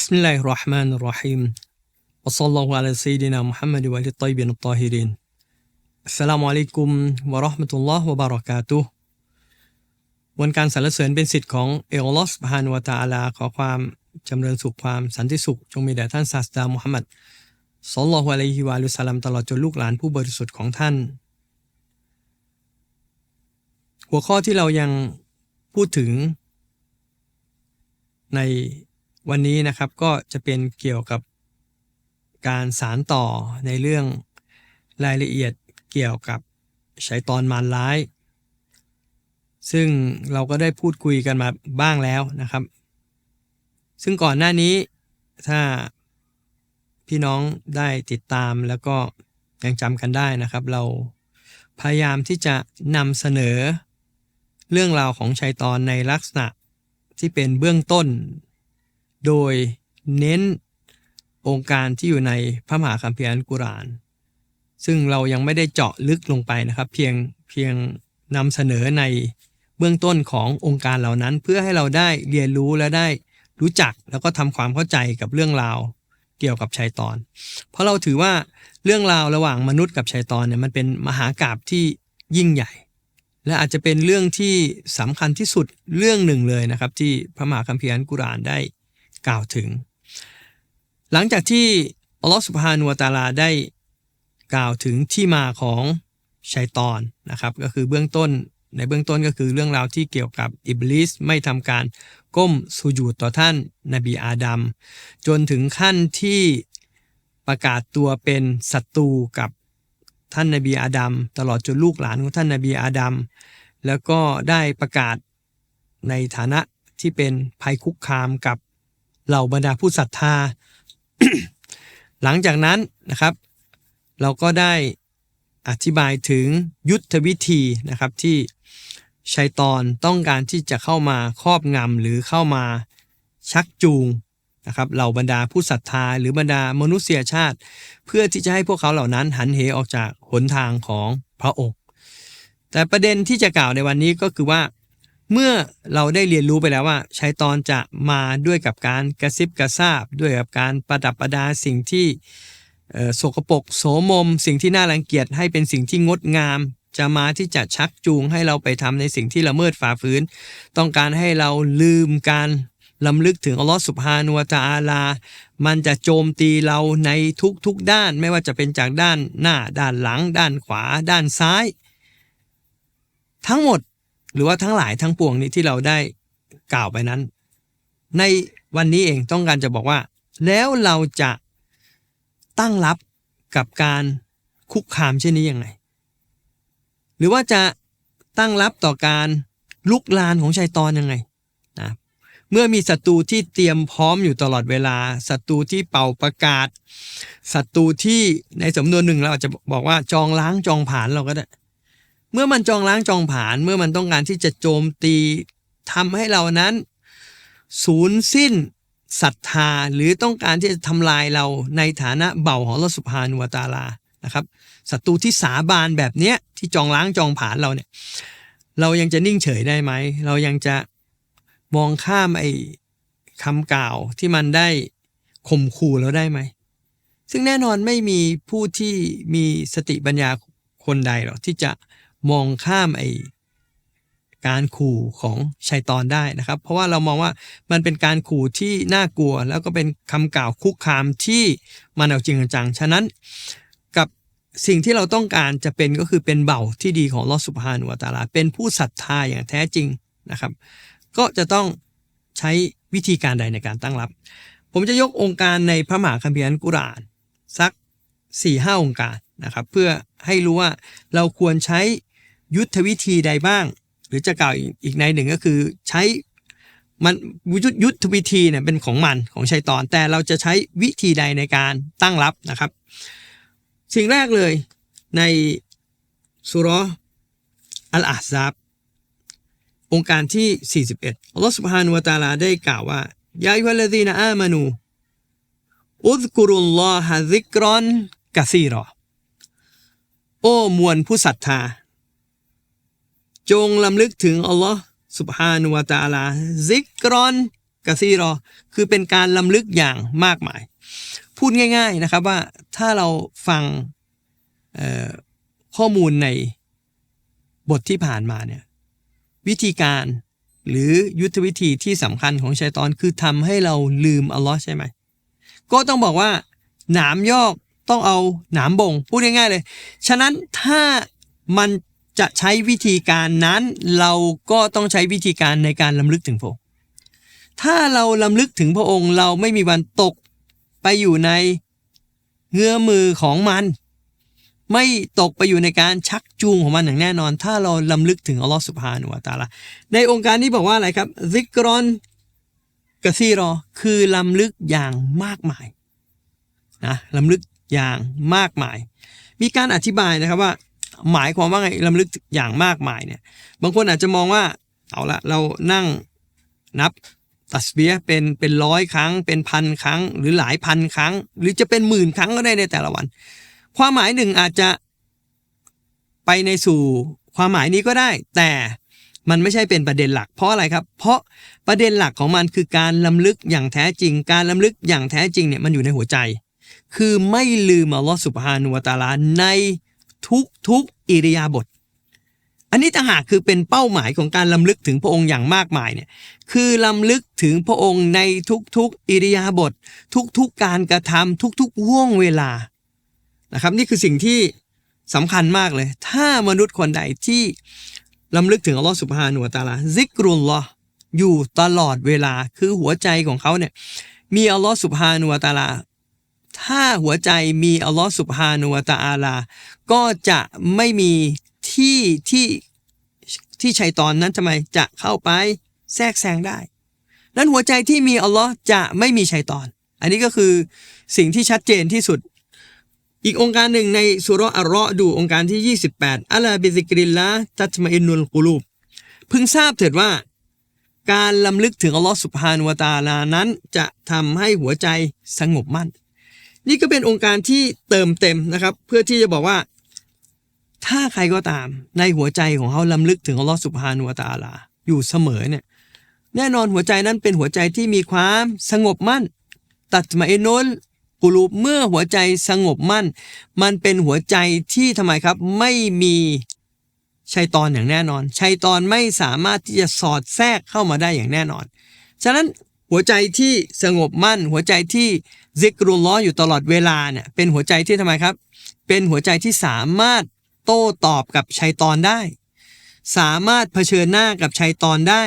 بسم الله الرحمن الرحيم وصلى الله على سيدنا محمد وعلى الطيبين الطاهرين السلام عليكم ورحمة الله وبركاته วันการสรรเสริญเป็นสิทธิ์ของเอลลอสพานวตาอาลาขอความจำเริญสุขความสันติสุข จงมีแด่ท่านศาสดามุฮัมมัดสลลัลลอฮุอะลัยฮิวะลุสลัมตลอดจนลูกหลานผู้บริสุทธิ์ของท่าน หัวข้อที่เรายังพูดถึง ใน วันนี้นะครับก็จะเป็นเกี่ยวกับการสารต่อในเรื่องรายละเอียดเกี่ยวกับใช้ตอนมารร้าย ซึ่งเราก็ได้พูดคุยกันมาบ้างแล้วนะครับ ซึ่งก่อนหน้านี้ถ้าพี่น้องได้ติดตามแล้วก็ยังจำกันได้นะครับ เราพยายามที่จะนำเสนอเรื่องราวของชัยตอนในลักษณะที่เป็นเบื้องต้น โดยเน้นองค์การที่อยู่ในพระมหาคัมภีร์อัลกุรอาน ซึ่งเรายังไม่ได้เจาะลึกลงไปนะครับ เพียงเพียงนำเสนอในเบื้องต้นขององค์การเหล่านั้น เพื่อให้เราได้เรียนรู้และได้รู้จักแล้วก็ทำความเข้าใจกับเรื่องราวเกี่ยวกับชัยตอน เพราะเราถือว่าเรื่องราวระหว่างมนุษย์กับชัยตอนเนี่ยมันเป็นมหากราบที่ยิ่งใหญ่ และอาจจะเป็นเรื่องที่สำคัญที่สุดเรื่องหนึ่งเลยนะครับ ที่พระมหาคัมภีร์อัลกุรอานได้ กล่าวถึง หลังจากที่อัลลอฮฺสุบฮานุวตาลาได้กล่าวถึงที่มาของชัยตอนนะครับก็คือเบื้องต้นในเบื้องต้นก็คือเรื่องราวที่เกี่ยวกับอิบลิสไม่ทำการก้มสุญูดต่อท่านนบีอาดัมจนถึงขั้นที่ประกาศตัวเป็นศัตรูกับท่านนบีอาดัมตลอดจนลูกหลานของท่านนบีอาดัมแล้วก็ได้ประกาศในฐานะที่เป็นภัยคุกคามกับ เหล่าบรรดาผู้ศรัทธา หลังจากนั้นนะครับ เราก็ได้อธิบายถึงยุทธวิธีนะครับที่ชัยตอนต้องการที่จะเข้ามาครอบงำหรือเข้ามาชักจูงนะครับเหล่าบรรดาผู้ศรัทธาหรือบรรดามนุษยชาติ เพื่อที่จะให้พวกเขาเหล่านั้นหันเหออกจากหนทางของพระองค์ แต่ประเด็นที่จะกล่าวในวันนี้ก็คือว่า เมื่อเราได้เรียนรู้ไปแล้วว่าชัยตอนจะมาด้วยกับการกระซิบกระซาบ ด้วยกับการประดับประดาสิ่งที่โสกปรกโสมม สิ่งที่น่ารังเกียจให้เป็นสิ่งที่งดงาม จะมาที่จะชักจูงให้เราไปทำในสิ่งที่ละเมิดฝ่าฝืน ต้องการให้เราลืมการลำลึกถึงอัลลอฮฺสุบฮานุวตาอาลา มันจะโจมตีเราในทุกๆด้าน ไม่ว่าจะเป็นจากด้านหน้า ด้านหลัง ด้านขวา ด้านซ้าย ทั้งหมด หรือว่าทั้งหลายทั้งปวงนี้ที่เราได้กล่าวไปนั้น ในวันนี้เองต้องการจะบอกว่า แล้วเราจะตั้งรับกับการคุกคามเช่นนี้ยังไง หรือว่าจะตั้งรับต่อการลุกลานของชัยตอนยังไงนะเมื่อมีศัตรูที่เตรียมพร้อมอยู่ตลอดเวลาศัตรูที่เป่าประกาศศัตรูที่ในสำนวนหนึ่งเราอาจจะบอกว่าจองล้างจองผานเราก็ได้ เมื่อมันจองล้างจองผานเมื่อมันต้องการที่จะโจมตีทำให้เรานั้น สูญสิ้นศรัทธาหรือต้องการที่จะทำลายเราในฐานะเบ่าของลอสุภานุวตาลานะครับศัตรูที่สาบานแบบเนี้ยที่จองล้างจองผานเราเนี่ยเรายังจะนิ่งเฉยได้ไหม เรายังจะมองข้ามไอ้คำกล่าวที่มันได้ข่มขู่เราได้ไหม ซึ่งแน่นอนไม่มีผู้ที่มีสติปัญญาคนใดหรอกที่จะ มองข้ามไอการขู่ของชัยตอนได้นะครับ เพราะว่าเรามองว่ามันเป็นการขู่ที่น่ากลัว แล้วก็เป็นคำกล่าวคุกคามที่มันเอาจริงจังฉะนั้นกับสิ่งที่เราต้องการจะเป็นก็คือเป็นเบาที่ดีของลอสุภานุวตาลา เป็นผู้ศรัทธาอย่างแท้จริงนะครับ ก็จะต้องใช้วิธีการใดในการตั้งรับ ผมจะยกองค์การในพระมหาคัมภีร์อัลกุรานสัก4ี่ห้าองค์การนะครับ เพื่อให้รู้ว่าเราควรใช้ ยุทธวิธีใดบ้าง หรือจะกล่าวอีกในหนึ่งก็คือใช้มันยุทธวิธีเนี่ยเป็นของมันของชัยตอน แต่เราจะใช้วิธีใดในการตั้งรับนะครับ สิ่งแรกเลยในสุรอัลอาซับองค์การที่ 41 อัลลอฮฺสุบฮานุวะตาลาได้กล่าวว่ายาอิวัลดีนอามานูอุซกุรุลลอฮะซิกรอนกะซีรอ โอ้มวลผู้ศรัทธา จงลำลึกถึงอัลลอฮ์สุบฮานุวาตาลาซิกรอนกะซีรอ คือเป็นการลำลึกอย่างมากมาย พูดง่าย ๆนะครับว่าถ้าเราฟังข้อมูลในบทที่ผ่านมาเนี่ยวิธีการหรือยุทธวิธีที่สำคัญของชัยตอนคือทำให้เราลืมอัลลอฮ์ใช่ไหม ก็ต้องบอกว่า หนามยอกต้องเอาหนามบ่งพูดง่ายๆเลย ฉะนั้นถ้ามัน จะใช้วิธีการนั้นเราก็ต้องใช้วิธีการในการลำลึกถึงพระองค์ถ้าเราลำลึกถึงพระองค์เราไม่มีวันตกไปอยู่ในเงื้อมือของมัน ไม่ตกไปอยู่ในการชักจูงของมันอย่างแน่นอน ถ้าเราลำลึกถึงอัลลอฮฺสุบฮานุวะตาลาในองค์การนี้บอกว่าอะไรครับซิกรอนกะซีรอคือลำลึกอย่างมากมายนะลำลึกอย่างมากมาย มีการอธิบายนะครับว่า หมายความว่าไงลำลึกอย่างมากมายเนี่ยบางคนอาจจะมองว่าเอาละเรานั่งนับตัสเบียเป็นเป็นร้อยครั้ง เป็นพันครั้ง หรือหลายพันครั้ง หรือจะเป็นหมื่นครั้งก็ได้ในแต่ละวัน ความหมายหนึ่งอาจจะไปในสู่ความหมายนี้ก็ได้ แต่มันไม่ใช่เป็นประเด็นหลัก เพราะอะไรครับ เพราะประเด็นหลักของมันคือการลำลึกอย่างแท้จริง การลำลึกอย่างแท้จริงเนี่ยมันอยู่ในหัวใจ คือไม่ลืมอัลลอฮฺสุบฮานุวตาลาใน ทุกทุกอิริยาบถอันนี้ต่างหากคือเป็นเป้าหมายของการลำลึกถึงพระองค์อย่างมากมายเนี่ยคือลำลึกถึงพระองค์ในทุกๆอิริยาบถทุกๆการกระทำทุกๆห่วงเวลานะครับนี่คือสิ่งที่สำคัญมากเลย ถ้ามนุษย์คนใดที่ลำลึกถึงอัลลอฮฺสุบฮานุวะตาลาซิกรุลลอฮ์อยู่ตลอดเวลาคือหัวใจของเขาเนี่ยมีอัลลอฮฺสุบฮานุวะตาลา ถ้าหัวใจมีอัลลอฮฺสุบฮานุวตะอาลา ก็จะไม่มีที่ที่ที่ชัยตอนนั้นทำไมจะเข้าไปแทรกแซงได้นั้นหัวใจที่มีอัลลอฮ์จะไม่มีชัยตอน อันนี้ก็คือสิ่งที่ชัดเจนที่สุด อีกองค์การหนึ่งในสุรอัลเราะดูองค์การที่ 28อัลลาบิซิกริลละตัตมาอินุลกุลูบพึงทราบเถิดว่า การลำลึกถึงอัลลอฮ์สุบฮานุวตะอาลานั้น จะทำให้หัวใจสงบมั่น นี่ก็เป็นองค์การที่เติมเต็มนะครับ เพื่อที่จะบอกว่า ถ้าใครก็ตามในหัวใจของเขาลำลึกถึงอัลลอฮ์สุบฮานุวตะอาลา อยู่เสมอเนี่ยแน่นอนหัวใจนั้นเป็นหัวใจที่มีความสงบมั่น ตัดมาเอโนลกุลูบเมื่อหัวใจสงบมั่น มันเป็นหัวใจที่ทำไมครับ ไม่มีชัยตอนอย่างแน่นอนชัยตอนไม่สามารถที่จะสอดแทรกเข้ามาได้อย่างแน่นอน ฉะนั้น หัวใจที่สงบมั่น หัวใจที่ซิกรุลล้ออยู่ตลอดเวลาเนี่ยเป็นหัวใจที่ทำไมครับ เป็นหัวใจที่สามารถโต้ตอบกับชัยตอนได้ สามารถเผชิญหน้ากับชัยตอนได้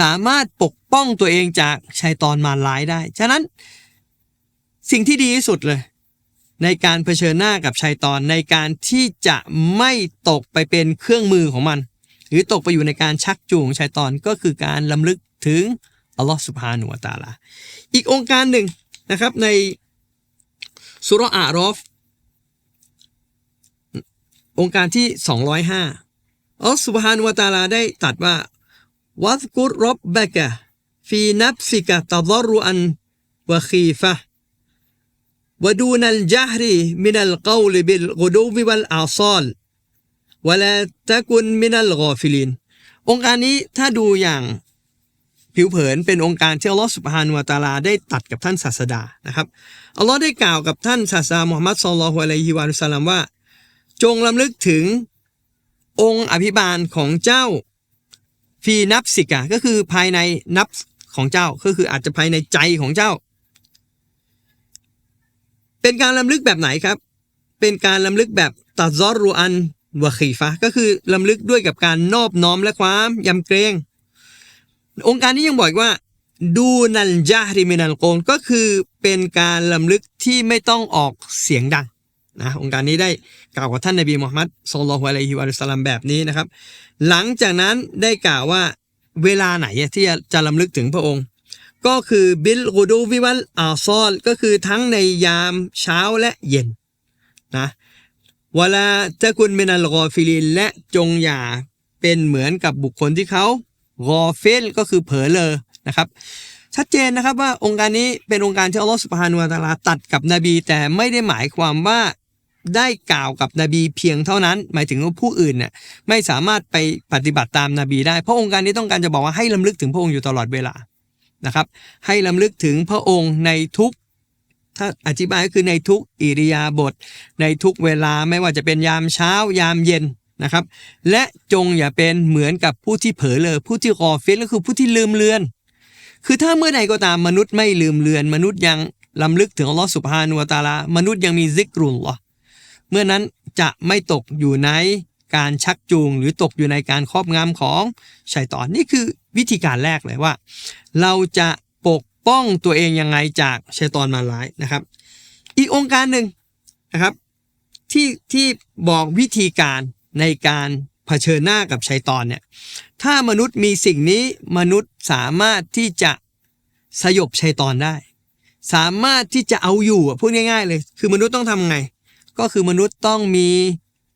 สามารถปกป้องตัวเองจากชัยตอนมารร้ายได้ ฉะนั้น สิ่งที่ดีที่สุดเลย ในการเผชิญหน้ากับชัยตอนในการที่จะไม่ตกไปเป็นเครื่องมือของมัน หรือตกไปอยู่ในการชักจูงชัยตอนก็คือการลำลึกถึง อัลลอฮ์สุบฮานุวาตาลา อีกองค์การหนึ่งนะครับในสุรอารอฟ องค์การที่ 205อัลลอฮ์สุบฮานุวาตาลาได้ตัดว่าวัดกุรรบบกะฟีนับซิกะตะดรุอันวะคีฟะวดูนัลจาฮรีมินัลกาวลบิลกุดูบิวัลอาซาลวลาตะกุนมินัลกอฟิลินองค์การนี้ถ้าดูอย่าง ผิวเผินเป็นองค์การที่อัลลอฮฺสุบฮานุวะตาลาได้ตัดกับท่านศาสดานะครับอัลลอฮ์ได้กล่าวกับท่านศาสดามุฮัมมัดสุลลัลฮุอะลัยฮิวะสัลลัมว่า จงลำลึกถึงองค์อภิบาลของเจ้าฟีนับสิกะก็คือภายในนับของเจ้าก็คืออาจจะภายในใจของเจ้า เป็นการลำลึกแบบไหนครับ เป็นการลำลึกแบบตัดซอรูอันวะคีฟะก็คือลำลึกด้วยกับการนอบน้อมและความยำเกรง องค์การนี้ยังบอกอีกว่าดูนันจาริมินันโกนก็คือเป็นการลำลึกที่ไม่ต้องออกเสียงดังนะองค์การนี้ได้กล่าวกับท่านนบีมุฮัมมัดสุลลัลฮุอะลัยฮิวะสัลลัมแบบนี้นะครับ หลังจากนั้นได้กล่าวว่าเวลาไหนที่จะลำลึกถึงพระองค์ ก็คือบิลกูดูวิวัลอาซอลก็คือทั้งในยามเช้าและเย็นนะเวลาจะคุณมินัลกอฟิลินและจงอย่าเป็นเหมือนกับบุคคลที่เขา กอเฟลก็คือเผลอเลยนะครับชัดเจนนะครับว่าองค์การนี้เป็นองค์การที่อัลลอฮฺสุบฮานุวะตาลาตัดกับนบี แต่ไม่ได้หมายความว่าได้กล่าวกับนบีเพียงเท่านั้น หมายถึงว่าผู้อื่นเนี่ยไม่สามารถไปปฏิบัติตามนาบีได้ เพราะองค์การนี้ต้องการจะบอกว่าให้ลำลึกถึงพระองค์อยู่ตลอดเวลานะครับ ให้ลำลึกถึงพระองค์ในทุกถ้าอธิบายก็คือในทุกอิริยาบถในทุกเวลาไม่ว่าจะเป็นยามเช้ายามเย็น นะครับและจงอย่าเป็นเหมือนกับผู้ที่เผลอเลยผู้ที่กอฟิลก็คือผู้ที่ลืมเลือน คือถ้าเมื่อใดก็ตามมนุษย์ไม่ลืมเลือน มนุษย์ยังลำลึกถึงอัลลอฮฺสุบฮานุวตาลามนุษย์ยังมีซิกรุลลอเมื่อนั้นจะไม่ตกอยู่ในการชักจูง หรือตกอยู่ในการครอบงำของชัยตอนนี่คือวิธีการแรกเลยว่า เราจะปกป้องตัวเองยังไงจากชัยตอนมาร้ายนะครับ อีกองค์การหนึ่งนะครับที่ที่บอกวิธีการ ในการเผชิญหน้ากับชัยตอนเนี่ยถ้ามนุษย์มีสิ่งนี้มนุษย์สามารถที่จะสยบชัยตอนได้ สามารถที่จะเอาอยู่อะพูดง่ายๆเลย คือมนุษย์ต้องทำไง ก็คือมนุษย์ต้องมี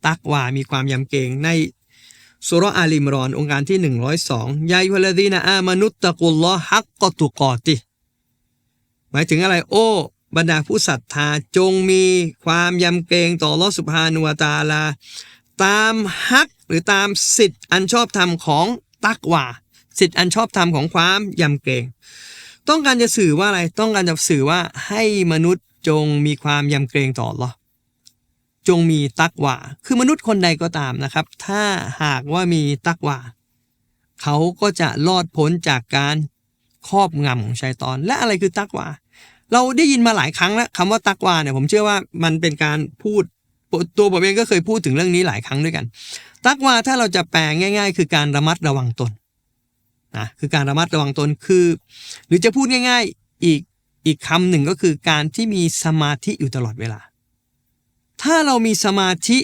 ตักว่ามีความยำเกรงในสุรอาลิมรอน องค์การที่ 102ยายุลดีนะอามนุษย์ตะกุลลอฮักกตุกอติ หมายถึงอะไรโอ้บรรดาผู้ศรัทธาจงมีความยำเกรงต่อลอสุภานุวตาลา ตามฮักหรือตามสิทธิ์อันชอบธรรมของตักวาสิทธิ์อันชอบธรรมของความยำเกรง ต้องการจะสื่อว่าอะไรต้องการจะสื่อว่าให้มนุษย์จงมีความยำเกรงต่อ Allah จงมีตักวาคือมนุษย์คนใดก็ตามนะครับ ถ้าหากว่ามีตักวาเขาก็จะรอดพ้นจากการครอบงำของชัยตอน และอะไรคือตักวาเราได้ยินมาหลายครั้งแล้วคำว่าตักวาเนี่ยผมเชื่อว่ามันเป็นการพูด ตัวผมเองก็เคยพูดถึงเรื่องนี้หลายครั้งด้วยกัน ตักวาถ้าเราจะแปลง่าย ๆ คือการระมัดระวังตนนะคือการระมัดระวังตนคือ หรือจะพูดง่าย ๆอีกอีกคำหนึ่งก็คือการที่มีสมาธิอยู่ตลอดเวลา ถ้าเรามีสมาธิ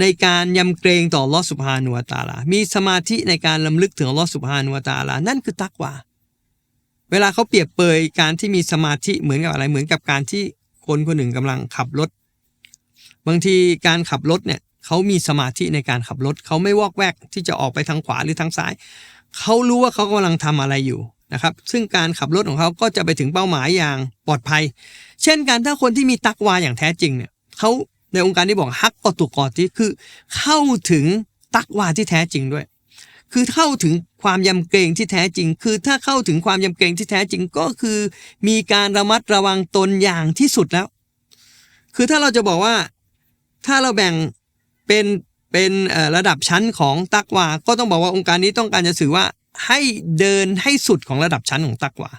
ในการยำเกรงต่อลอสุภานุวตาลา มีสมาธิในการลำลึกถึงลอสุภานุวตาลา นั่นคือตักวาเวลาเขาเปรียบเปยการที่มีสมาธิเหมือนกับอะไร เหมือนกับการที่คนคนหนึ่งกำลังขับรถ บางทีการขับรถเนี่ยเขามีสมาธิในการขับรถเขาไม่วอกแวกที่จะออกไปทางขวาหรือทางซ้ายเขารู้ว่าเขากำลังทำอะไรอยู่นะครับซึ่งการขับรถของเขาก็จะไปถึงเป้าหมายอย่างปลอดภัย เช่นกันถ้าคนที่มีตักวาอย่างแท้จริงเนี่ยเขาในองค์การที่บอกฮักกอตุกอที่คือ เข้าถึงตักวาที่แท้จริงด้วย คือเข้าถึงความยำเกรงที่แท้จริง คือถ้าเข้าถึงความยำเกรงที่แท้จริงก็คือ มีการระมัดระวังตนอย่างที่สุดแล้ว คือถ้าเราจะบอกว่า ถ้าเราแบ่งเป็นเป็นระดับชั้นของตักวา ก็ต้องบอกว่าองค์การนี้ต้องการจะสื่อว่าให้เดินให้สุดของระดับชั้นของตักวา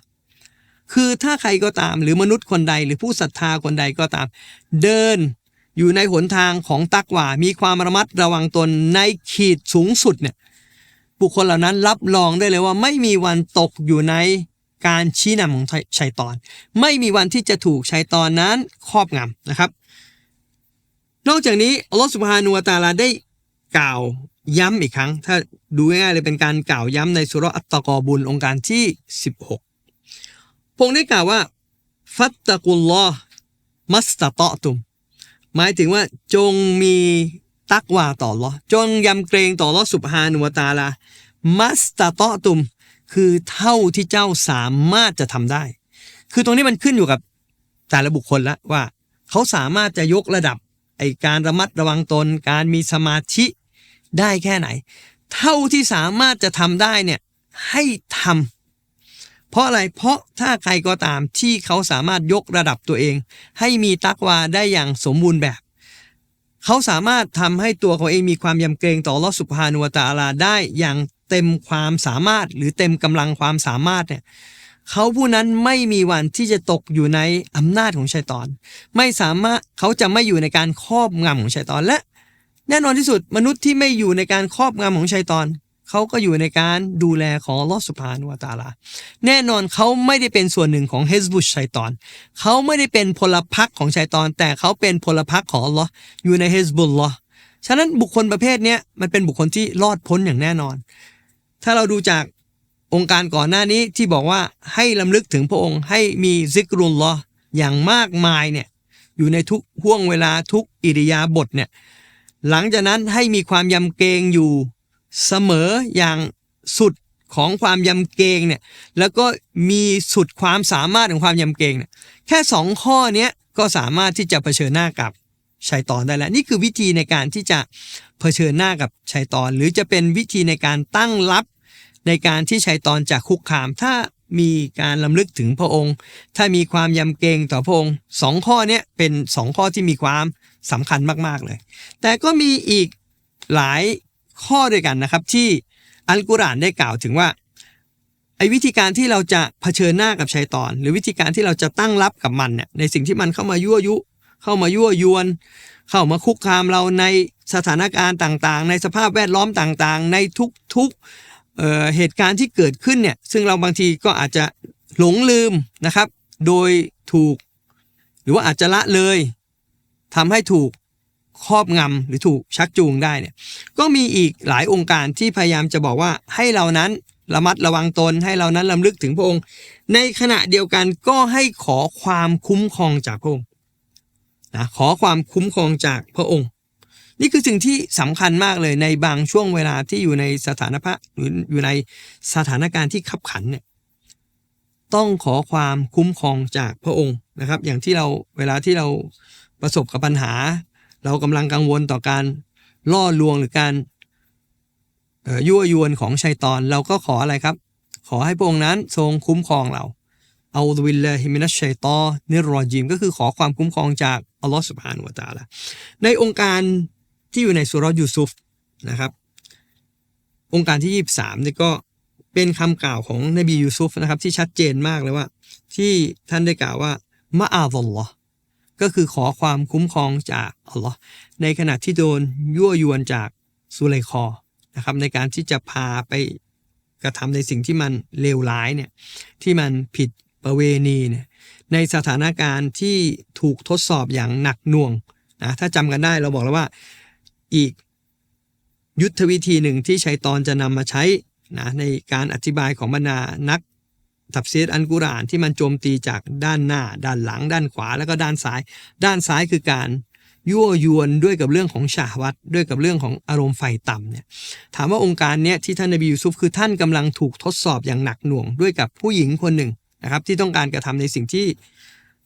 คือถ้าใครก็ตามหรือมนุษย์คนใดหรือผู้ศรัทธาคนใดก็ตาม เดินอยู่ในหนทางของตักวา มีความระมัดระวังตนในขีดสูงสุดเนี่ยบุคคลเหล่านั้นรับรองได้เลยว่าไม่มีวันตกอยู่ในการชี้นำของชัยตอน ไม่มีวันที่จะถูกชัยตอนนั้นครอบงำนะครับ นอกจากนี้อัลลอฮฺสุบฮานุวะตาลาได้กล่าวย้ำอีกครั้ง ถ้าดูง่ายๆเลยเป็นการกล่าวย้ำในสุรอัตตะกอบุลองค์การที่ 16 พงได้กล่าวว่า ฟัตตะกุลลอมัสตะตอตุม หมายถึงว่าจงมีตักวาต่อลอจงยำเกรงต่อลอสุบฮานุวตาลา มัสตะตอตุม คือเท่าที่เจ้าสามารถจะทำได้ คือตรงนี้มันขึ้นอยู่กับแต่ละบุคคลละว่า เขาสามารถจะยกระดับ ไอการระมัดระวังตน การมีสมาธิได้แค่ไหน เท่าที่สามารถจะทำได้เนี่ยให้ทำเพราะอะไรเพราะถ้าใครก็ตามที่เขาสามารถยกระดับตัวเอง ให้มีตักวาได้อย่างสมบูรณ์แบบ เขาสามารถทำให้ตัวเขาเองมีความยำเกรงต่อลอสุภานุวตาลาได้อย่างเต็มความสามารถหรือเต็มกำลังความสามารถเนี่ย เขาผู้นั้นไม่มีวันที่จะตกอยู่ในอำนาจของชัยตอน ไม่สามารถเขาจะไม่อยู่ในการครอบงำของชัยตอนและ แน่นอนที่สุดมนุษย์ที่ไม่อยู่ในการครอบงำของชัยตอน เขาก็อยู่ในการดูแลของลอสุภานุวตาลา แน่นอนเขาไม่ได้เป็นส่วนหนึ่งของเฮสบุชชัยตอน เขาไม่ได้เป็นพลพรรคของชัยตอน แต่เขาเป็นพลพรรคของลออยู่ในเฮสบุลลอฉะนั้นบุคคลประเภทนี้มันเป็นบุคคลที่รอดพ้นอย่างแน่นอน ถ้าเราดูจาก องค์การก่อนหน้านี้ที่บอกว่าให้ลำลึกถึงพระองค์ให้มีซิกรุลลออย่างมากมายเนี่ยอยู่ในทุกห่วงเวลาทุกอิริยาบถเนี่ยหลังจากนั้นให้มีความยำเกรงอยู่เสมออย่างสุดของความยำเกรงเนี่ยแล้วก็มีสุดความสามารถของความยำเกรงเนี่ยแค่สองข้อนี้ก็สามารถที่จะเผชิญหน้ากับชัยตอนได้แล้ว นี่คือวิธีในการที่จะเผชิญหน้ากับชัยตอน หรือจะเป็นวิธีในการตั้งรับ ในการที่ชัยตอนจะคุกคาม ถ้ามีการลำลึกถึงพระองค์ ถ้ามีความยำเกรงต่อพระองค์สองข้อนี้เป็นสองข้อที่มีความสำคัญมากๆเลย แต่ก็มีอีกหลายข้อด้วยกันนะครับ ที่อัลกุรอานได้กล่าวถึงว่าไอ้วิธีการที่เราจะเผชิญหน้ากับชัยตอน หรือวิธีการที่เราจะตั้งรับกับมันเนี่ยในสิ่งที่มันเข้ามายั่วยุ เข้ามายั่วยวน เข้ามาคุกคามเราในสถานการณ์ต่างๆ ในสภาพแวดล้อมต่างๆ ในทุกๆ เเหตุการณ์ที่เกิดขึ้นเนี่ยซึ่งเราบางทีก็อาจจะหลงลืมนะครับ โดยถูก หรือว่าอาจจะละเลยทำให้ถูกครอบงำหรือถูกชักจูงได้เนี่ยก็มีอีกหลายองค์การที่พยายามจะบอกว่าให้เรานั้นระมัดระวังตนให้เรานั้นลำลึกถึงพระองค์ ในขณะเดียวกันก็ให้ขอความคุ้มครองจากพระองค์นะขอความคุ้มครองจากพระองค์ นี่คือสิ่งที่สำคัญมากเลยในบางช่วงเวลาที่อยู่ในสถานภาพหรืออยู่ในสถานการณ์ที่ขับขันเนี่ยต้องขอความคุ้มครองจากพระองค์นะครับ อย่างที่เราเวลาที่เราประสบกับปัญหา เรากำลังกังวลต่อการล่อลวงหรือการยั่วยวนของชัยตอนเราก็ขออะไรครับ ขอให้พระองค์นั้นทรงคุ้มครองเราเอาวิลลฮิมินัชชัยตอนิรรอจิมก็คือขอความคุ้มครองจากอัลลอฮฺสุบฮานุวะตาลาในองค์การ ที่อยู่ในสุรยูซุฟนะครับ องค์การที่ 23นี่ก็เป็นคำกล่าวของนบียูซุฟนะครับที่ชัดเจนมากเลยว่า ที่ท่านได้กล่าวว่ามะอาลลอฮ์ก็คือขอความคุ้มครองจากอัลลอฮ์ในขณะที่โดนยั่วยวนจากสุไลคอนะครับในการที่จะพาไปกระทำในสิ่งที่มันเลวร้ายเนี่ยที่มันผิดประเวณีเนี่ยในสถานการณ์ที่ถูกทดสอบอย่างหนักหน่วงนะถ้าจำกันได้เราบอกแล้วว่า อีก ยุทธวิธีหนึ่งที่ชัยตอนจะนำมาใช้นะในการอธิบายของบรรดานักตับซีดอันกุรานที่มันโจมตีจากด้านหน้า ด้านหลัง ด้านขวาแล้วก็ด้านซ้าย ด้านซ้ายคือการยั่วยวนด้วยกับเรื่องของชาวัตด้วยกับเรื่องของอารมณ์ไฟต่ำเนี่ยถามว่าองค์การเนี้ยที่ท่านนบียูซุฟคือท่านกำลังถูกทดสอบอย่างหนักหน่วงด้วยกับผู้หญิงคนหนึ่งนะครับที่ต้องการกระทำในสิ่งที่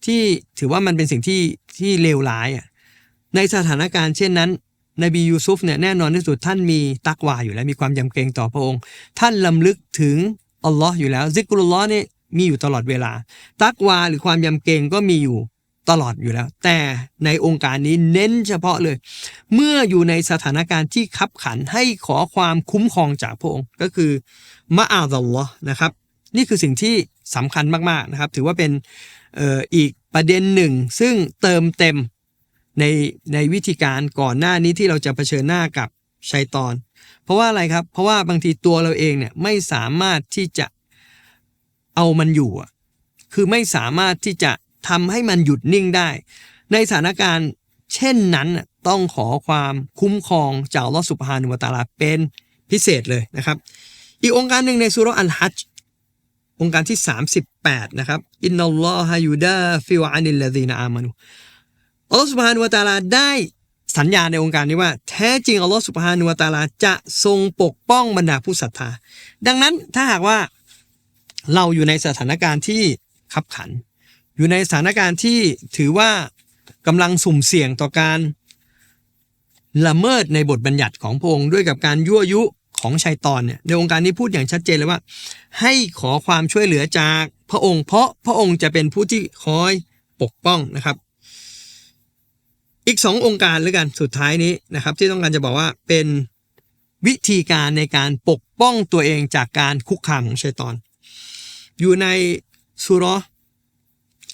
ที่ถือว่ามันเป็นสิ่งที่ที่เลวร้ายอะในสถานการณ์เช่นนั้น นบียูซุฟเนี่ยแน่นอนที่สุดท่านมีตักวาอยู่แล้วมีความยำเกรงต่อพระองค์ ท่านลำลึกถึงอัลลอฮ์อยู่แล้วซิกรุลลอฮ์นี่มีอยู่ตลอดเวลา ตักวาหรือความยำเกรงก็มีอยู่ตลอดอยู่แล้ว แต่ในองค์การนี้เน้นเฉพาะเลย เมื่ออยู่ในสถานการณ์ที่ขับขันให้ขอความคุ้มครองจากพระองค์ก็คือมะอาซัลลอฮ์นะครับ นี่คือสิ่งที่สำคัญมากๆนะครับ ถือว่าเป็นอออีกประเด็นหนึ่ง ซึ่งเติมเต็ม ในในวิธีการก่อนหน้านี้ที่เราจะเผชิญหน้ากับชัยตอน เพราะว่าอะไรครับ เพราะว่าบางทีตัวเราเองเนี่ยไม่สามารถที่จะเอามันอยู่คือไม่สามารถที่จะทำให้มันหยุดนิ่งได้ ในสถานการณ์เช่นนั้นต้องขอความคุ้มครองจากลอสุบฮานุวตาลาเป็นพิเศษเลยนะครับ อีกองค์การหนึ่งในสุรอัลฮัจองค์การที่ 38 นะครับอินนัลลอฮะยูดาฟิวอานิลลดีนอามานุ อัลลอฮฺสุบฮานุวะตาลาได้สัญญาในองค์การนี้ว่า แท้จริงอัลลอฮฺสุบฮานุวะตาลาจะทรงปกป้องบรรดาผู้ศรัทธา ดังนั้นถ้าหากว่าเราอยู่ในสถานการณ์ที่ขับขัน อยู่ในสถานการณ์ที่ถือว่ากำลังสุ่มเสี่ยงต่อการละเมิดในบทบัญญัติของพระองค์ด้วยกับการยั่วยุของชัยตอนเนี่ยในองค์การนี้พูดอย่างชัดเจนเลยว่า ให้ขอความช่วยเหลือจากพระองค์ เพราะพระองค์จะเป็นผู้ที่คอยปกป้องนะครับ อีกสององค์การแล้วกันสุดท้ายนี้นะครับ ที่ต้องการจะบอกว่าเป็นวิธีการในการปกป้องตัวเองจากการคุกคามของชัยตอน อยู่ในสุร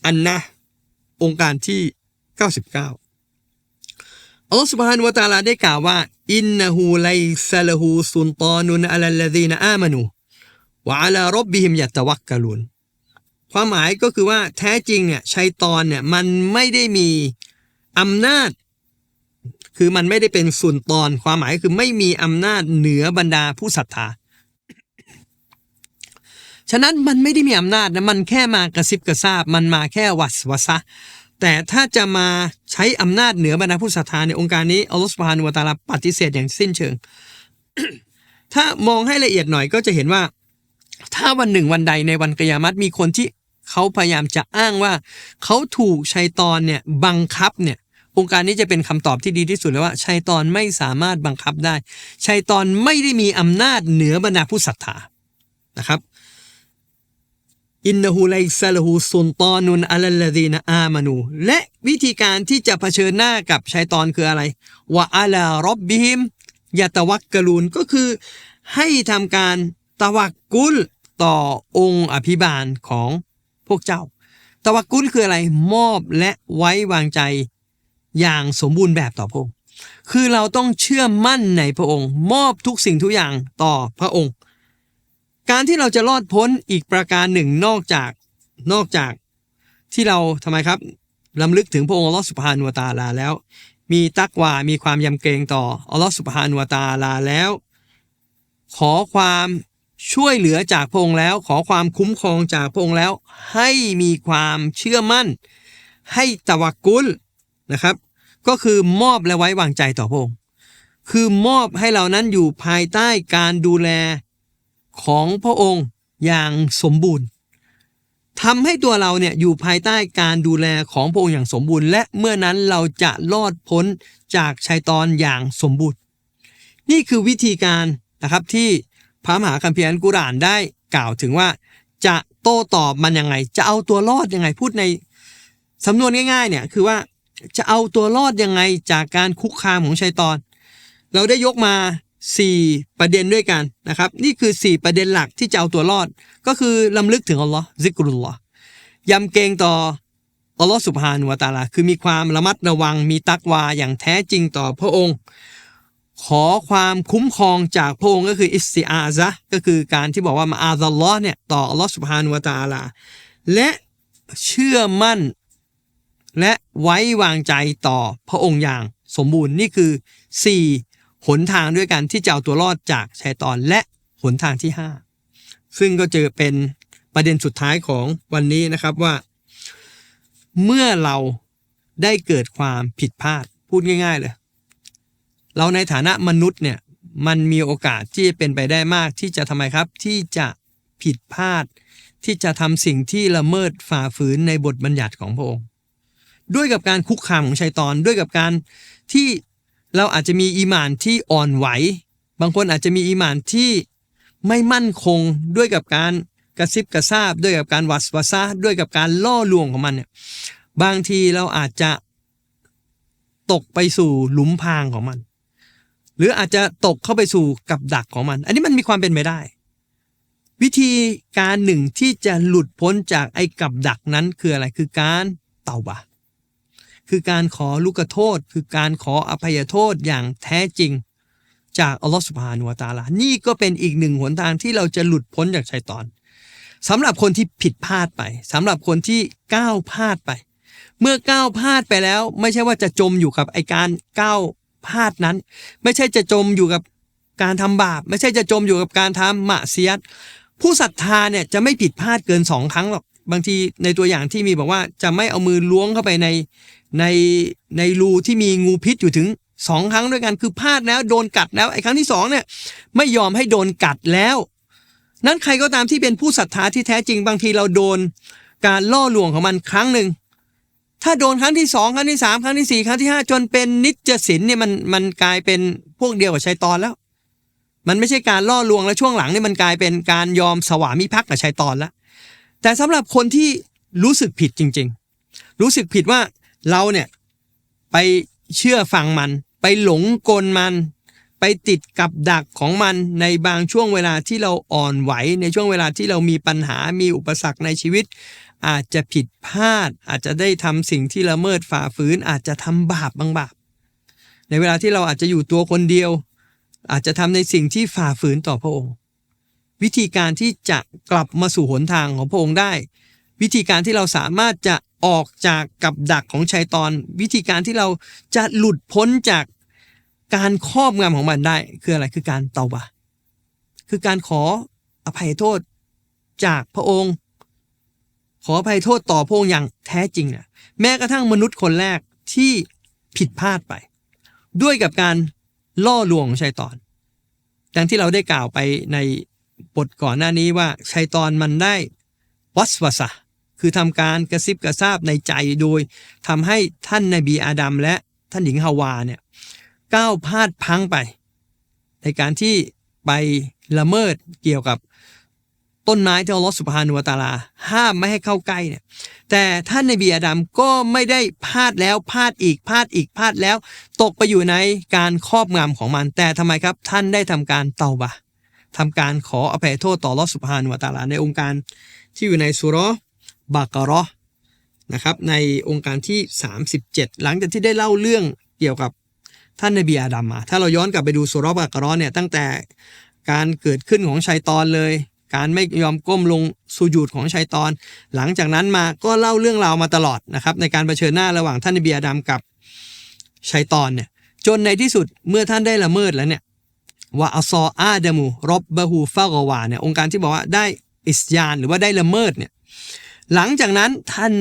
อันนะองค์การที่ 99อัลลอฮฺสุบฮานวะตาลาได้กล่าวว่าอินนะฮูไลซะละฮูซุลตานุนอะลัลลดีนอามานูวะอะลารบบิฮิมยัตตะวักกะลุนความหมายก็คือว่าแท้จริงเนี่ยชัยตอนเนี่ยมันไม่ได้มี อำนาจ คือมันไม่ได้เป็นส่วนตอนความหมายคือไม่มีอำนาจเหนือบรรดาผู้ศรัทธาฉะนั้นมันไม่ได้มีอำนาจนะมันแค่มากระซิบกระซาบ มันมาแค่วัสวะซะแต่ถ้าจะมาใช้อำนาจเหนือบรรดาผู้ศรัทธาในองค์การนี้อัลลอฮฺสุบฮานุวะตาลาปฏิเสธอย่างสิ้นเชิง ถ้ามองให้ละเอียดหน่อยก็จะเห็นว่า ถ้าวันหนึ่งวันใดในวันกิยามัตมีคนที่เขาพยายามจะอ้างว่า เขาถูกชัยตอนเนี่ยบังคับเนี่ย องค์การนี้จะเป็นคำตอบที่ดีที่สุดเลยว่าชัยตอนไม่สามารถบังคับได้ชัยตอนไม่ได้มีอำนาจเหนือบรรดาผู้ศรัทธานะครับอินนหูไลซาลหูซุนตอนุนอัลลดีนอามานูและวิธีการที่จะเผชิญหน้ากับชัยตอนคืออะไรวะอัลารอบบิฮิมยาตะวักกะลูนก็คือ ให้ทำการตะวักกุลต่อองค์อภิบาลของพวกเจ้า ตะวักกุลคืออะไรมอบและไว้วางใจ อย่างสมบูรณ์แบบต่อพระองค์ คือเราต้องเชื่อมั่นในพระองค์ มอบทุกสิ่งทุกอย่างต่อพระองค์ การที่เราจะรอดพ้นอีกประการหนึ่งนอกจากนอกจากที่เราทำไมครับลำลึกถึงพระองค์อัลลอฮฺสุบฮานุตาลาแล้ว มีตักวามีความยำเกรงต่ออัลลอฮฺสุบฮานุวตาลาแล้ว ขอความช่วยเหลือจากพระองค์แล้ว ขอความคุ้มครองจากพระองค์แล้ว ให้มีความเชื่อมั่น ให้ตะวักกุล นะครับ ก็คือมอบและไว้วางใจต่อพระองค์ คือมอบให้เรานั้นอยู่ภายใต้การดูแลของพระองค์อย่างสมบูรณ์ทำให้ตัวเราเนี่ยอยู่ภายใต้การดูแลของพระองค์อย่างสมบูรณ์ และเมื่อนั้นเราจะรอดพ้นจากชัยตอนอย่างสมบูรณ์ นี่คือวิธีการนะครับที่พระมหาคัมภีร์อัลกุรอานได้กล่าวถึงว่าจะโต้ตอบมันยังไง จะเอาตัวรอดยังไงพูดในสำนวนง่ายๆเนี่ยคือว่า จะเอาตัวรอดยังไงจากการคุกคามของชัยตอน เราได้ยกมา 4 ประเด็นด้วยกันนะครับ นี่คือ 4 ประเด็นหลักที่จะเอาตัวรอด ก็คือลำลึกถึงอัลลอฮ์ซิกรุลลอฮ์ยำเกรงต่ออัลลอฮ์สุบฮานุวะตาลา คือมีความระมัดระวังมีตักวาอย่างแท้จริงต่อพระองค์ ขอความคุ้มครองจากพระองค์ก็คืออิสติอาซะก็คือการที่บอกว่ามาอาซัลลอฮ์เนี่ยต่ออัลลอฮ์สุบฮานุวะตาลา และเชื่อมั่น และไว้วางใจต่อพระองค์อย่างสมบูรณ์นี่คือ 4 หนทางด้วยกันที่จะเอาตัวรอดจากชัยตอนและหนทางที่ 5 ซึ่งก็เจอเป็นประเด็นสุดท้ายของวันนี้นะครับว่า เมื่อเราได้เกิดความผิดพลาดพูดง่าย ๆ เลย เราในฐานะมนุษย์เนี่ยมันมีโอกาสที่จะเป็นไปได้มากที่จะทำไมครับ ที่จะผิดพลาด ที่จะทำสิ่งที่ละเมิดฝ่าฝืนในบทบัญญัติของพระองค์ ด้วยกับการคุกคามของชัยตอนด้วยกับการที่เราอาจจะมีอีหมานที่อ่อนไหว บางคนอาจจะมีอีหมานที่ไม่มั่นคงด้วยกับการกระซิบกระซาบ ด้วยกับการวัสวาซาด้วยกับการล่อลวงของมันเนี่ยบางทีเราอาจจะตกไปสู่หลุมพรางของมัน หรืออาจจะตกเข้าไปสู่กับดักของมัน อันนี้มันมีความเป็นไปได้ วิธีการหนึ่งที่จะหลุดพ้นจากไอ้กับดักนั้นคืออะไรคือการเตาบา คือการขอลูกโทษ คือการขออภัยโทษอย่างแท้จริง จากอัลลอฮฺสุบฮานุวะตาลา นี่ก็เป็นอีกหนึ่งหนทางที่เราจะหลุดพ้นจากชัยตอนสำหรับคนที่ผิดพลาดไปสำหรับคนที่ก้าวพลาดไป เมื่อก้าวพลาดไปแล้ว ไม่ใช่ว่าจะจมอยู่กับไอการก้าวพลาดนั้น ไม่ใช่จะจมอยู่กับการทำบาป ไม่ใช่จะจมอยู่กับการทำมะเสียดผู้ศรัทธาเนี่ยจะไม่ผิดพลาดเกินสองครั้งหรอกบางทีในตัวอย่างที่มีบอกว่าจะไม่เอามือล้วงเข้าไปใน ในในรูที่มีงูพิษอยู่ถึงสองครั้งด้วยกันคือพลาดแล้วโดนกัดแล้วไอ้ครั้งที่สองเนี่ยไม่ยอมให้โดนกัดแล้ว นั้นใครก็ตามที่เป็นผู้ศรัทธาที่แท้จริงบางทีเราโดน การล่อลวงของมันครั้งหนึ่งถ้าโดนครั้งที่สองครั้งที่สามครั้งที่สี่ครั้งที่ห้าจนเป็นนิจศิลเนี่ยมันมันกลายเป็นพวกเดียวกับชัยตอนแล้ว มันไม่ใช่การล่อลวงแล้วช่วงหลังนี่มันกลายเป็นการยอมสวามิภักดิ์กับชัยตอนแล้วแต่สำหรับคนที่รู้สึกผิดจริง ๆ รู้สึกผิดว่า เราเนี่ยไปเชื่อฟังมัน ไปหลงกลมัน ไปติดกับดักของมันในบางช่วงเวลาที่เราอ่อนไหวในช่วงเวลาที่เรามีปัญหามีอุปสรรคในชีวิต อาจจะผิดพลาด อาจจะได้ทำสิ่งที่ละเมิดฝ่าฝืน อาจจะทำบาปบางบาปในเวลาที่เราอาจจะอยู่ตัวคนเดียว อาจจะทำในสิ่งที่ฝ่าฝืนต่อพระองค์ วิธีการที่จะกลับมาสู่หนทางของพระองค์ได้ วิธีการที่เราสามารถจะ ออกจากกับดักของชัยตอน วิธีการที่เราจะหลุดพ้นจากการครอบงำของมันได้ คืออะไรคือการเตาบะคือการขออภัยโทษจากพระองค์ ขออภัยโทษต่อพระองค์อย่างแท้จริงนี่ยแม้กระทั่งมนุษย์คนแรกที่ผิดพลาดไป ด้วยกับการล่อลวงของชัยตอน ดังที่เราได้กล่าวไปในบทก่อนหน้านี้ว่าชัยตอนมันได้วัสวสะ คือทำการกระซิบกระซาบในใจโดยทำให้ท่านนบีอาดัมและท่านหญิงฮาวาเนี่ยก้าวพลาดพังไป ในการที่ไปละเมิดเกี่ยวกับต้นไม้ที่อัลลอฮฺสุบฮานุวตาลา ห้ามไม่ให้เข้าใกล้เนี่ยแต่ท่านนบีอาดัมก็ไม่ได้พลาดแล้วพลาดอีกพลาดอีกพลาดแล้ว ตกไปอยู่ในการครอบงำของมัน แต่ทำไมครับท่านได้ทำการเตาบะห์ทำการขออภัยโทษต่อลอสุบฮานุวตาลา ในองค์การที่อยู่ในสุรา บากราะห์นะครับในองค์การที่ 37 หลังจากที่ได้เล่าเรื่องเกี่ยวกับท่านนบีอาดัมมา ถ้าเราย้อนกลับไปดูสุรบากราะห์เนี่ยตั้งแต่การเกิดขึ้นของชัยตอนเลย การไม่ยอมก้มลงสุญูดของชัยตอน หลังจากนั้นมาก็เล่าเรื่องราวมาตลอดนะครับในการเผชิญหน้าระหว่างท่านนบีอาดัมกับชัยตอนเนี่ยจนในที่สุดเมื่อท่านได้ละเมิดแล้วเนี่ยว่าอัซออาดามูรบบะฮูฟากวาเนี่ยองค์การที่บอกว่าได้อิสยานหรือว่าได้ละเมิดเนี่ย หลังจากนั้นท่าน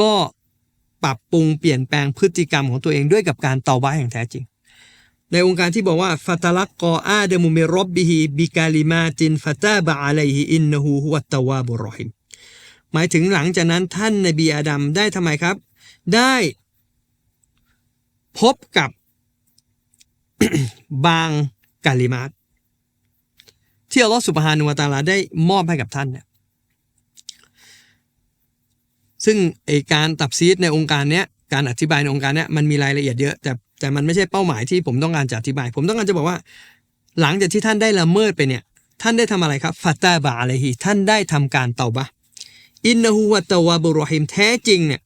ก็ปรับปรุงเปลี่ยนแปลงพฤติกรรมของตัวเองด้วยกับการเตาบ้าอย่างแท้จริง ในองค์การที่บอกว่าฟาตาลักกออาดมุมิรบบิฮิบิกาลิมาตินฟาตาบะอะลัยฮิอินนหูฮุวัตตะวาบุรอฮิมหมายถึงหลังจากนั้นท่านนบีอาดัมได้ทำไมครับ ได้พบกับบางกาลิมาตที่อัลลอฮฺสุบฮานุวะตาลาได้มอบให้กับท่านเนี่ย ซึ่งไอการตับซีดในองค์การเนี้ยการอธิบายในองค์การเนี้ยมันมีรายละเอียดเยอะ แต่แต่มันไม่ใช่เป้าหมายที่ผมต้องการจะอธิบาย ผมต้องการจะบอกว่า หลังจากที่ท่านได้ละเมิดไปเนี่ยท่านได้ทำอะไรครับฟาตาบะอะไรฮีท่านได้ทำการเตาบะอินนะฮูวะตวาบุรรอฮิมแท้จริงเนี่ย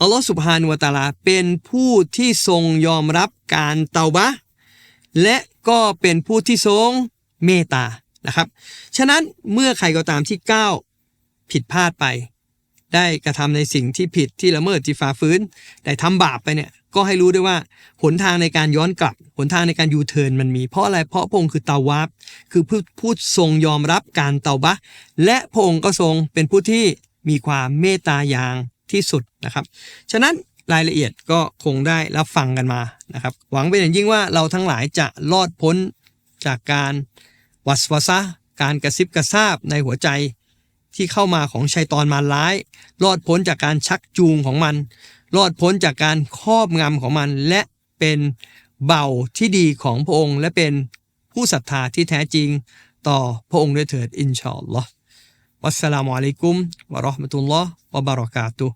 อัลลอฮฺสุบฮานุวะตะอาลาเป็นผู้ที่ทรงยอมรับการเตาบะและก็เป็นผู้ที่ทรงเมตตานะครับ ฉะนั้นเมื่อใครก็ตามที่ก้าวผิดพลาดไป ได้กระทำในสิ่งที่ผิดที่ละเมิดที่ฝ่าฝืนได้ทำบาปไปเนี่ยก็ให้รู้ด้วยว่าหนทางในการย้อนกลับ หนทางในการยูเทิร์นมันมีเพราะอะไรเพราะพงคือเตาวาบคือผู้ผู้ทรงยอมรับการเตาบะ และพงก็ทรงเป็นผู้ที่มีความเมตตาอย่างที่สุดนะครับ ฉะนั้นรายละเอียดก็คงได้รับฟังกันมานะครับ หวังเป็นอย่างยิ่งว่าเราทั้งหลายจะรอดพ้นจากการวัสวาซะการกระซิบกระซาบในหัวใจ ที่เข้ามาของชัยตอนมารร้าย รอดพ้นจากการชักจูงของมัน รอดพ้นจากการครอบงำของมัน และเป็นเบาที่ดีของพระองค์ และเป็นผู้ศรัทธาที่แท้จริงต่อพระองค์ด้วยเถิดอินชาอัลลอฮ์วัสสลามุอะลัยกุมวะเราะห์มะตุลลอฮ์วะบารอกาตุฮ์